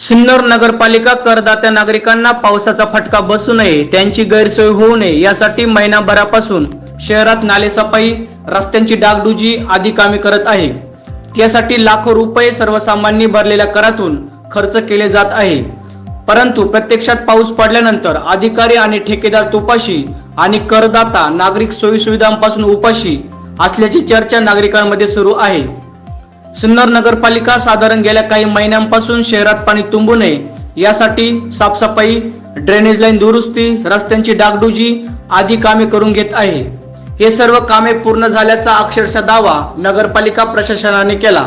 सिन्नर नगरपालिका करदात्या नागरिकांना पावसाचा फटका बसू नये त्यांची गैरसोय होऊ नये यासाठी महिनाभरापासून शहरात नालेसफाई रस्त्यांची डागडुजी आदी कामे करत आहे. त्यासाठी लाखो रुपये सर्वसामान्य भरलेल्या करातून खर्च केले जात आहे. परंतु प्रत्यक्षात पाऊस पडल्यानंतर अधिकारी आणि ठेकेदार तुपाशी आणि करदाता नागरिक सोयीसुविधांपासून उपाशी असल्याची चर्चा नागरिकांमध्ये सुरू आहे. सिन्नर नगरपालिका साधारण गेल्या काही महिन्यांपासून शहरात पाणी तुंबू नये. यासाठी साफसफाई ड्रेनेज लाईन दुरुस्ती रस्त्यांची डागडुजी आदी कामे करून घेत आहे. हे सर्व कामे पूर्ण झाल्याचा अक्षरशः दावा नगरपालिका प्रशासनाने केला.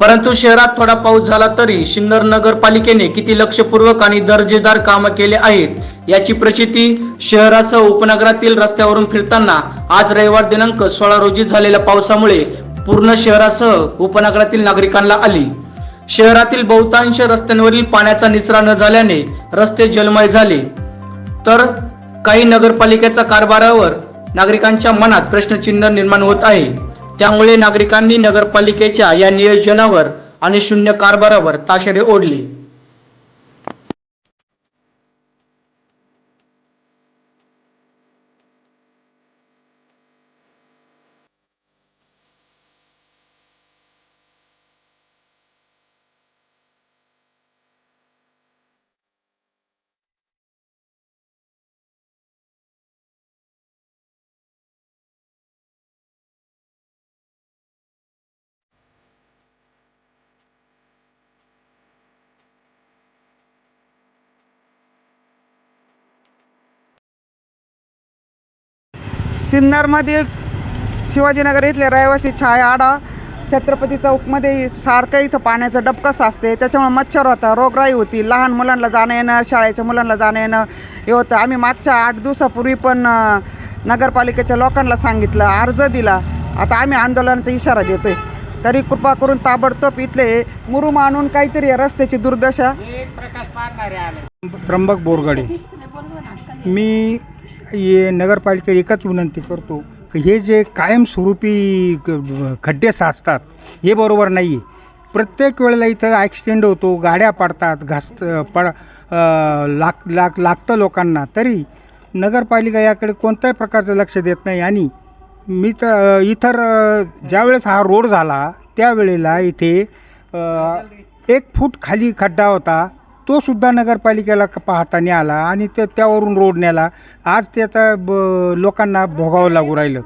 परंतु शहरात थोडा पाऊस झाला तरी सिन्नर नगरपालिकेने किती लक्षपूर्वक आणि दर्जेदार कामं केले आहेत याची प्रचिती शहरासह उपनगरातील रस्त्यावरून फिरताना आज रविवार दिनांक सोळा रोजी झालेल्या पावसामुळे पूर्ण शहरासह उपनगरातील नागरिकांना आली. शहरातील बहुतांश रस्त्यांवरील पाण्याचा निचरा न झाल्याने रस्ते जलमय झाले. तर काही नगरपालिकेच्या कारभारावर नागरिकांच्या मनात प्रश्नचिन्ह निर्माण होत आहे. त्यामुळे नागरिकांनी नगरपालिकेच्या या नियोजनावर आणि शून्य कारभारावर ताशेरे ओढले. सिन्नरमधील शिवाजीनगर इथले रहिवासी छाया आडा छत्रपती चौकमध्ये सारखं इथं पाण्याचं डबकं साचते. त्याच्यामुळे मच्छर होता रोगराई होती. लहान मुलांना जाणं येणं शाळेच्या मुलांना जाणं येणं हे होतं. आम्ही मागच्या आठ दिवसापूर्वी पण नगरपालिकेच्या लोकांना सांगितलं अर्ज दिला. आता आम्ही आंदोलनाचा इशारा देतोय. तरी कृपा करून ताबडतोब इथले मुरुम आणून काहीतरी रस्त्याची दुर्दशा. त्र्यंबक बोरगडे. मी ये नगरपालिकेला एकच विनंती करतो की हे जे कायमस्वरूपी ग- खड्डे साचतात हे बरोबर नाही आहे प्रत्येक वेळेला इथं ॲक्सिडेंट होतो गाड्या पडतात घास पड अं, लाग लाग लागतं लोकांना. तरी नगरपालिका याकडे कोणत्याही प्रकारचं लक्ष देत नाही. आणि मी तर इतर ज्यावेळेस हा रोड झाला त्यावेळेला इथे एक फूट खाली खड्डा होता. तो सुद्धा नगरपालिकेला क- पाहता नाही आला आणि ते त्यावरून रोड नेला आज त्याचा ब लोकांना भोगावं लागू राहिलं.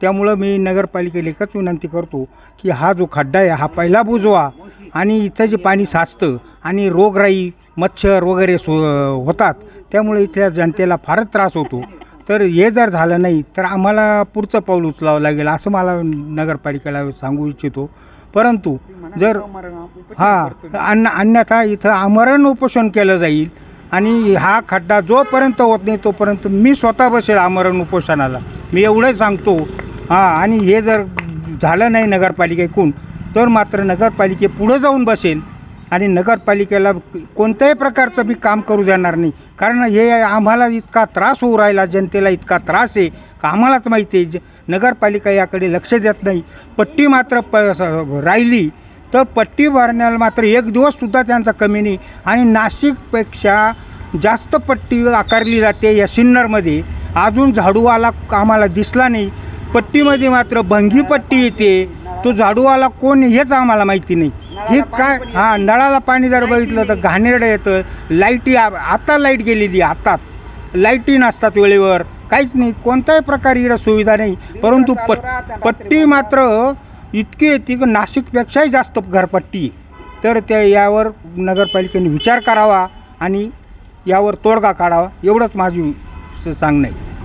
त्यामुळं मी नगरपालिकेला एकच विनंती करतो की हा जो खड्डा आहे हा पहिला बुजवा आणि इथं जे पाणी साचतं आणि रोगराई मच्छर वगैरे सो होतात त्यामुळे इथल्या जनतेला फारच त्रास होतो. तर हे जर झालं नाही तर आम्हाला पुढचं पाऊल उचलावं लागेल असं मला नगरपालिकेला सांगू इच्छितो. परंतु जर हां अन्य अन्यथा इथं आमरण उपोषण केलं जाईल. आणि हा खड्डा जोपर्यंत होत नाही तोपर्यंत मी स्वतः बसेल आमरण उपोषणाला. मी एवढं सांगतो. हां आणि हे जर झालं नाही नगरपालिकेकडून तर मात्र नगरपालिके पुढं जाऊन बसेल. आणि नगरपालिकेला कोणत्याही प्रकारचं मी काम करू देणार नाही. कारण हे आम्हाला इतका त्रास होऊ राहिला जनतेला इतका त्रास आहे. का आम्हालाच माहिती आहे ज नगरपालिका याकडे लक्ष देत नाही. पट्टी मात्र प राहिली. तर पट्टी भरण्याला मात्र एक दिवससुद्धा त्यांचा कमी नाही. आणि नाशिकपेक्षा जास्त पट्टी आकारली जाते या सिन्नरमध्ये. अजून झाडूवाला आम्हाला दिसला नाही. पट्टीमध्ये मात्र भंगी पट्टी येते. तो झाडूवाला कोण हेच आम्हाला माहिती नाही. हे काय? हां नळाला पाणी जर बघितलं तर घाणेरडं येतं. लाईटी आ- आता लाइट गेलेली आता लाईटी नसतात वेळेवर. काहीच नाही. कोणत्याही प्रकारे इकडं सुविधा नाही. परंतु पट पट्टी मात्र इतकी येते की नाशिकपेक्षाही जास्त घरपट्टी तर त्या यावर नगरपालिकेने विचार करावा आणि यावर तोडगा काढावा एवढंच माझी सांगणं आहे.